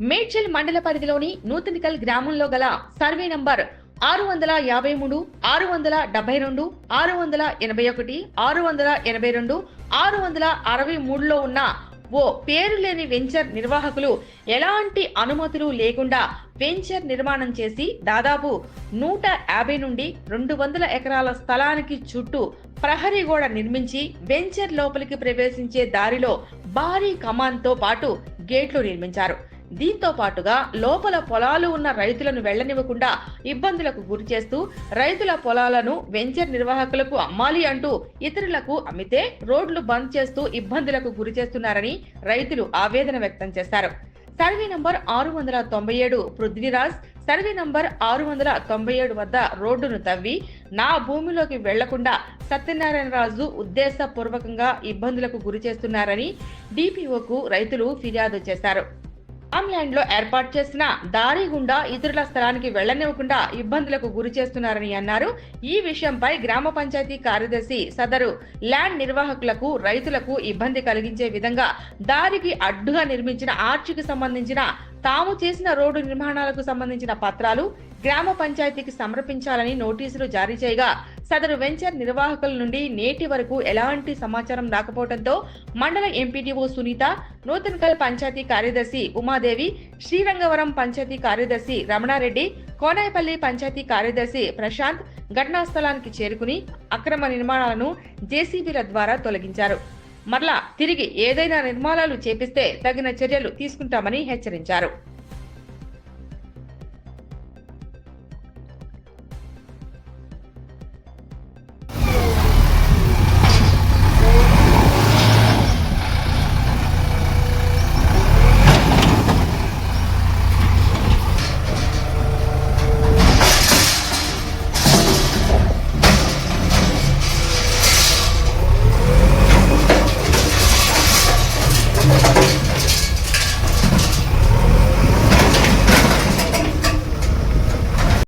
మేడ్చల్ మండల పరిధిలోని నూతనికల్ గ్రామంలో గల సర్వే నంబర్ ఆరు వందల యాభై మూడు ఆరు వందల డెబ్బై రెండు ఆరు వందల ఎనభై ఒకటి ఆరు వందల ఎనభై రెండు ఆరు వందల అరవై మూడులో ఉన్న ఓ పేరు లేని వెంచర్ నిర్వాహకులు ఎలాంటి అనుమతులు లేకుండా వెంచర్ నిర్మాణం చేసి దాదాపు నూట యాభై నుండి రెండు వందల ఎకరాల స్థలానికి చుట్టూ ప్రహరీ గోడ నిర్మించి వెంచర్ లోపలికి ప్రవేశించే దారిలో భారీ కమాన్తో పాటు గేట్లు నిర్మించారు. దీంతో పాటుగా లోపల పొలాలు ఉన్న రైతులను వెళ్ళనివ్వకుండా ఇబ్బందులకు గురి చేస్తూ రైతుల పొలాలను వెంచర్ నిర్వాహకులకు అమ్మాలి అంటూ ఇతరులకు అమ్మితే రోడ్లు బంద్ చేస్తూ ఇబ్బందులకు గురి చేస్తున్నారని రైతులు ఆవేదన వ్యక్తం చేశారు. సర్వే నంబర్ ఆరు వందల తొంభై ఏడు పృథ్వీరాజ్ సర్వే నంబర్ ఆరు వందల తొంభై ఏడు వద్ద రోడ్డును తవ్వి నా భూమిలోకి వెళ్ళకుండా సత్యనారాయణరాజు ఉద్దేశపూర్వకంగా ఇబ్బందులకు గురి చేస్తున్నారని డిపిఓకు రైతులు ఫిర్యాదు చేశారు. ల్యాండ్లో ఏర్పాటు చేసిన దారి గుండా ఇతరుల స్థలానికి వెళ్ళనివ్వకుండా ఇబ్బందులకు గురి చేస్తున్నారని అన్నారు. ఈ విషయంపై గ్రామ పంచాయతీ కార్యదర్శి సదరు ల్యాండ్ నిర్వాహకులకు రైతులకు ఇబ్బంది కలిగించే విధంగా దారికి అడ్డుగా నిర్మించిన ఆర్చికి సంబంధించిన తాము చేసిన రోడ్డు నిర్మాణాలకు సంబంధించిన పత్రాలు గ్రామ పంచాయతీకి సమర్పించాలని నోటీసులు జారీ చేయగా సదరు వెంచర్ నిర్వాహకుల నుండి నేటి వరకు ఎలాంటి సమాచారం రాకపోవడంతో మండల ఎంపీటీఓ సునీత నూతనకల్ పంచాయతీ కార్యదర్శి ఉమాదేవి శ్రీరంగవరం పంచాయతీ కార్యదర్శి రమణారెడ్డి కోనాయపల్లి పంచాయతీ కార్యదర్శి ప్రశాంత్ ఘటనా స్థలానికి చేరుకుని అక్రమ నిర్మాణాలను జేసీబీల ద్వారా తొలగించారు. మరలా తిరిగి ఏదైనా నిర్మాణాలు చేపిస్తే తగిన చర్యలు తీసుకుంటామని హెచ్చరించారు.